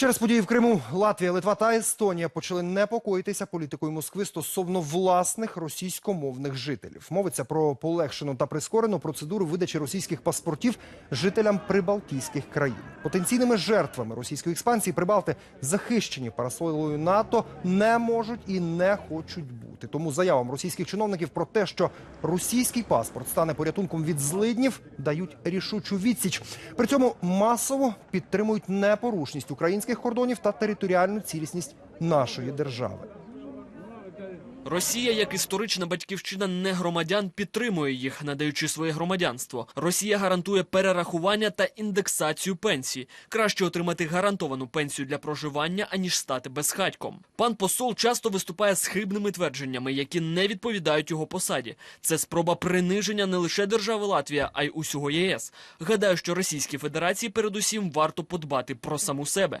Через події в Криму Латвія, Литва та Естонія почали непокоїтися політикою Москви стосовно власних російськомовних жителів. Мовиться про полегшену та прискорену процедуру видачі російських паспортів жителям прибалтійських країн. Потенційними жертвами російської експансії прибалти захищені парасолою НАТО не можуть і не хочуть бути. Тому заявам російських чиновників про те, що російський паспорт стане порятунком від злиднів, дають рішучу відсіч. При цьому масово підтримують непорушність українських кордонів та територіальну цілісність нашої держави. Росія, як історична батьківщина негромадян, підтримує їх, надаючи своє громадянство. Росія гарантує перерахування та індексацію пенсій. Краще отримати гарантовану пенсію для проживання, аніж стати безхатьком. Пан посол часто виступає з хибними твердженнями, які не відповідають його посаді. Це спроба приниження не лише держави Латвія, а й усього ЄС. Гадаю, що Російській Федерації передусім варто подбати про саму себе.